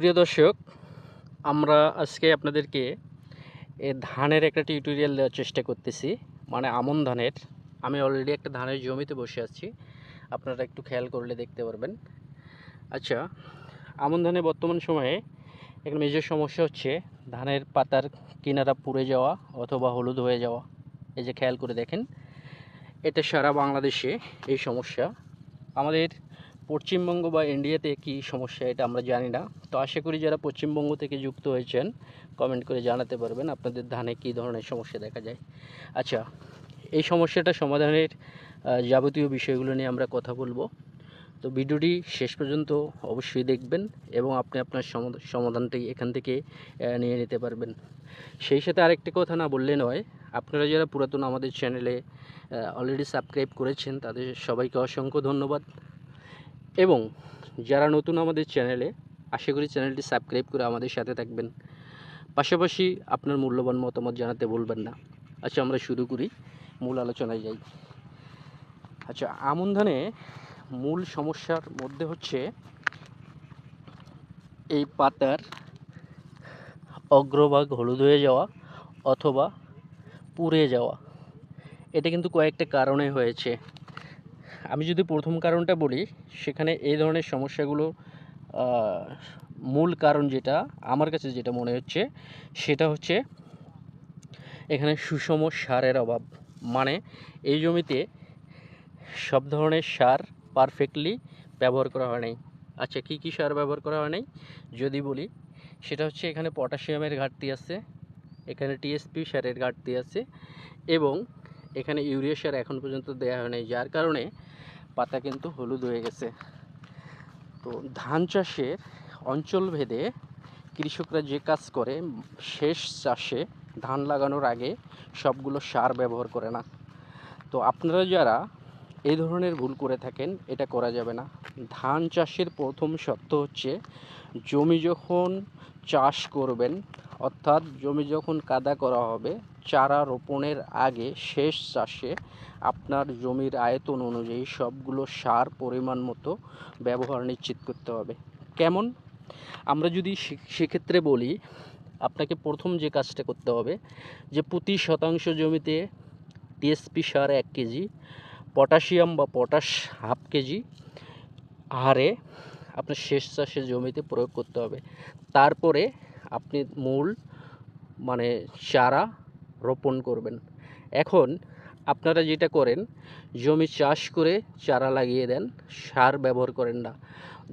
প্রিয় দর্শক, আমরা আজকে আপনাদেরকে এ ধানের একটা টিউটোরিয়াল দেওয়ার চেষ্টা করতেছি। মানে আমন ধানের, আমি অলরেডি একটা ধানের জমিতে বসে আছি। আপনারা একটু খেয়াল করলে দেখতে পারবেন। আচ্ছা আমন ধানে বর্তমান সময়ে একটা মেজর সমস্যা হচ্ছে ধানের পাতার কিনারা পুড়ে যাওয়া অথবা হলুদ হয়ে যাওয়া। এই যে খেয়াল করে দেখেন, এটা সারা বাংলাদেশে এই সমস্যা। আমাদের পশ্চিমবঙ্গ বা ইন্ডিয়াতে কি সমস্যা এটা আমরা জানি না। তো আশা করি যারা পশ্চিমবঙ্গ থেকে যুক্ত হয়েছেন কমেন্ট করে জানাতে পারবেন আপনাদের ধানে কী ধরনের সমস্যা দেখা যায়। আচ্ছা এই সমস্যাটা সমাধানের যাবতীয় বিষয়গুলো নিয়ে আমরা কথা বলব। তো ভিডিওটি শেষ পর্যন্ত অবশ্যই দেখবেন এবং আপনি আপনার সমাধ- সমাধানটি এখান থেকে নিয়ে নিতে পারবেন। সেই সাথে আরেকটি কথা না বললে নয়, আপনারা যারা পুরাতন আমাদের চ্যানেলে অলরেডি সাবস্ক্রাইব করেছেন, তাদের সবাইকে অসংখ্য ধন্যবাদ। এবং যারা নতুন আমাদের চ্যানেলে, আশা করি চ্যানেলটি সাবস্ক্রাইব করে আমাদের সাথে থাকবেন। পাশাপাশি আপনার মূল্যবান মতামত জানাতে ভুলবেন না। আচ্ছা আমরা শুরু করি। মূল আলোচনায় যাই। আচ্ছা আমন ধানে মূল সমস্যার মধ্যে হচ্ছে এই পাতার অগ্রভাগ হলুদ হয়ে যাওয়া অথবা পুড়ে যাওয়া। এটা কিন্তু কয়েকটা কারণে হয়েছে। আমি যদি প্রথম কারণটা বলি, সেখানে এই ধরনের সমস্যাগুলো মূল কারণ যেটা, আমার কাছে যেটা মনে হচ্ছে, সেটা হচ্ছে এখানে সুষম সারের অভাব। মানে এই জমিতে সব ধরনের সার পারফেক্টলি ব্যবহার করা হয় নাই। আচ্ছা কী কী সার ব্যবহার করা হয় নাই? যদি বলি, সেটা হচ্ছে এখানে পটাশিয়ামের ঘাটতি আছে, এখানে টিএসপি সারের ঘাটতি আছে এবং এখানে ইউরিয়া সার এখন পর্যন্ত দেওয়া হয় নাই, যার কারণে পাতা কিন্তু হলুদ হয়ে গেছে। তো ধান চাষের অঞ্চল ভেদে কৃষকরা যে কাজ করে, শেষ চাষে ধান লাগানোর আগে সবগুলো সার ব্যবহার করে না। তো আপনারা যারা এই ধরনের ভুল করে থাকেন, এটা করা যাবে না। ধান চাষের প্রথম শর্ত হচ্ছে, জমি যখন চাষ করবেন, অর্থাৎ জমি যখন কাদা করা হবে চারা রোপণের আগে শেষ চাষে আপনার জমির আয়তন অনুযায়ী সবগুলো সার পরিমাণ মতো ব্যবহার নিশ্চিত করতে হবে। কেমন? আমরা যদি সেক্ষেত্রে বলি, আপনাকে প্রথম যে কাজটা করতে হবে, যে প্রতি শতাংশ জমিতে টিএসপি সার এক কেজি, পটাশিয়াম বা পটাশ হাফ কেজি হারে আপনার শেষ চাষের জমিতে প্রয়োগ করতে হবে। তারপরে আপনি মূল মানে চারা রোপণ করবেন। এখন আপনারা যেটা করেন, জমি চাষ করে চারা লাগিয়ে দেন, সার ব্যবহার করেন না।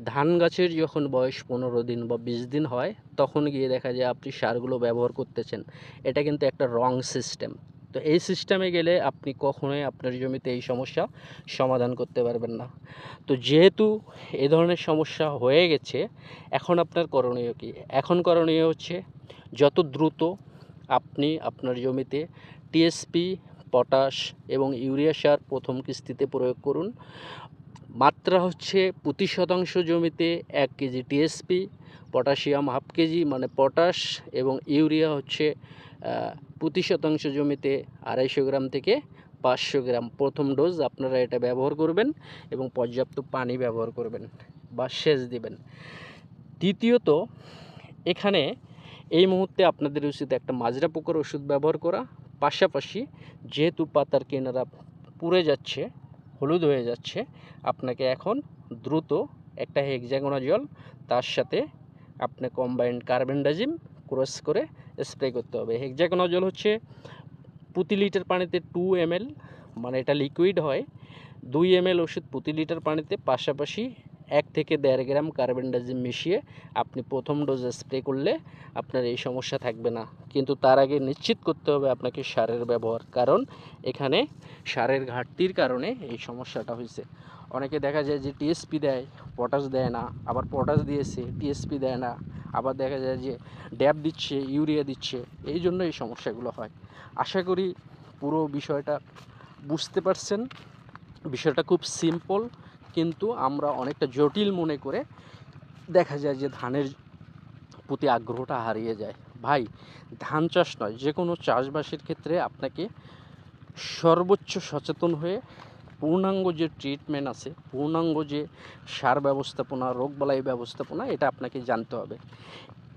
ধান গাছের যখন বয়স পনেরো দিন বা বিশ দিন হয়, তখন গিয়ে দেখা যায় আপনি সারগুলো ব্যবহার করতেছেন। এটা কিন্তু একটা রং সিস্টেম। তো এই সিস্টেমে গেলে আপনি কখনোই আপনার জমিতে এই সমস্যা সমাধান করতে পারবেন না। তো যেহেতু এ ধরনের সমস্যা হয়ে গেছে, এখন আপনার করণীয় কী? এখন করণীয় হচ্ছে, যত দ্রুত আপনি আপনার জমিতে টিএসপি পটাশ এবং ইউরিয়া সার প্রথম কিস্তিতে প্রয়োগ করুন। মাত্রা হচ্ছে প্রতি শতাংশ জমিতে এক KG TSP potassium half KG মানে পটাশ এবং ইউরিয়া হচ্ছে প্রতি শতাংশ জমিতে আড়াইশো গ্রাম থেকে পাঁচশো গ্রাম। প্রথম ডোজ আপনারা এটা ব্যবহার করবেন এবং পর্যাপ্ত পানি ব্যবহার করবেন বা সেচ দিবেন। দ্বিতীয়ত, এখানে এই মুহূর্তে আপনাদের উচিত একটা মাজরা পোকার ওষুধ ব্যবহার করা। পাশাপাশি যেহেতু পাতার কেনারা পুড়ে যাচ্ছে, হলুদ হয়ে যাচ্ছে, আপনাকে এখন দ্রুত একটা হেক্সাগোনা জল তার সাথে আপনি কম্বাইন্ড কার্বেন্ডাজিম ক্রস করে স্প্রে করতে হবে। হেক্সাগোনা জল হচ্ছে প্রতি লিটার পানিতে টু এম মানে এটা লিকুইড হয়। দুই এম ওষুধ প্রতি লিটার পানিতে, পাশাপাশি এক থেকে দেড় গ্রাম কার্বেন্ডাজিম মিশিয়ে আপনি প্রথম ডোজ স্প্রে করলে আপনার এই সমস্যা থাকবে না। কিন্তু তার আগে নিশ্চিত করতে হবে আপনাকে সারের ব্যবহার, কারণ এখানে সারের ঘাটতির কারণে এই সমস্যাটা হয়েছে। অনেকে দেখা যায় যে টিএসপি দেয় পটাশ দেয় না, আবার পটাশ দিয়েছে টিএসপি দেয় না, আবার দেখা যায় যে ড্যাব দিচ্ছে ইউরিয়া দিচ্ছে, এই জন্য এই সমস্যাগুলো হয়। আশা করি পুরো বিষয়টা বুঝতে পারছেন। বিষয়টা খুব সিম্পল কিন্তু আমরা অনেকটা জটিল মনে করে দেখা যায় যে ধানের প্রতি আগ্রহটা হারিয়ে যায়। ভাই, ধান চাষ নয় যে কোনো চাষবাসের ক্ষেত্রে আপনাকে সর্বোচ্চ সচেতন হয়ে পূর্ণাঙ্গ যে ট্রিটমেন্ট আছে, পূর্ণাঙ্গ যে সার ব্যবস্থাপনা রোগবালাই ব্যবস্থাপনা, এটা আপনাকে জানতে হবে।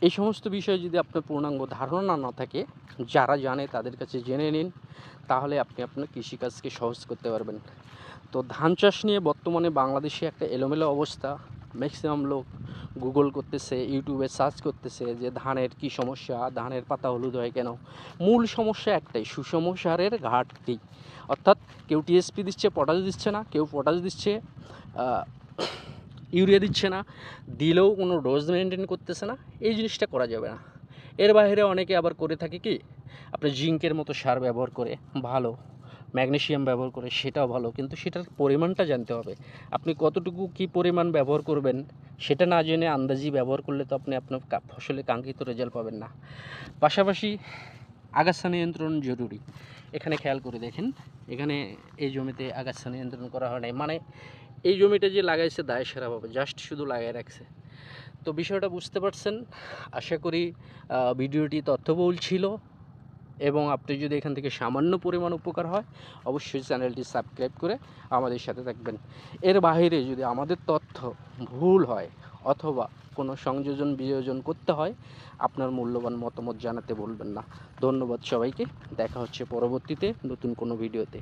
এই সমস্ত বিষয়ে যদি আপনার পূর্ণাঙ্গ ধারণা না থাকে, যারা জানে তাদের কাছে জেনে নিন, তাহলে আপনি আপনার কৃষিকাজকে সহজ করতে পারবেন। তো ধান চাষ নিয়ে বর্তমানে বাংলাদেশে একটা এলোমেলো অবস্থা। ম্যাক্সিমাম লোক গুগল করতেছে ইউটিউবে সার্চ করতেছে যে ধানের কি সমস্যা, ধানের পাতা হলুদ হয় কেন? মূল সমস্যা একটাই সুষম সারের ঘাটতি। অর্থাৎ কেউ টিএসপি দিচ্ছে পটাশ দিচ্ছে না, কেউ পটাশ দিচ্ছে ইউরিয়া দিচ্ছে না, দিলেও কোনো ডোজ মেনটেন করতেছে না, এই জিনিসটা করা যাবে না। এর বাইরে অনেকে আবার করে থাকে কি, আপনি জিঙ্কের মতো সার ব্যবহার করে, ভালো। ম্যাগনেসিয়াম ব্যবহার করে সেটাও ভালো, কিন্তু সেটার পরিমাণটা জানতে হবে। আপনি কতটুকু কি পরিমাণ ব্যবহার করবেন সেটা না জেনে আন্দাজি ব্যবহার করলে তো আপনি আপনার ফসলে কাঙ্ক্ষিত রেজাল্ট পাবেন না। পাশাপাশি আগাছা নিয়ন্ত্রণ জরুরি। এখানে খেয়াল করে দেখেন, এখানে এই জমিতে আগাছা নিয়ন্ত্রণ করা হয় নাই। মানে এই জমিটা যে লাগাইছে দায় সেরাভাবে জাস্ট শুধু লাগাই রাখছে। তো বিষয়টা বুঝতে পারছেন, আশা করি ভিডিওটি তথ্যবহুল ছিল। এবং আপনি যদি এখান থেকে সামান্য পরিমাণ উপকার হয়, অবশ্যই চ্যানেলটি সাবস্ক্রাইব করে আমাদের সাথে থাকবেন। এর বাইরে যদি আমাদের তথ্য ভুল হয় অথবা কোনো সংযোজন বিয়োজন করতে হয়, আপনার মূল্যবান মতামত জানাতে বলবেন না। ধন্যবাদ সবাইকে। দেখা হচ্ছে পরবর্তীতে নতুন কোনো ভিডিওতে।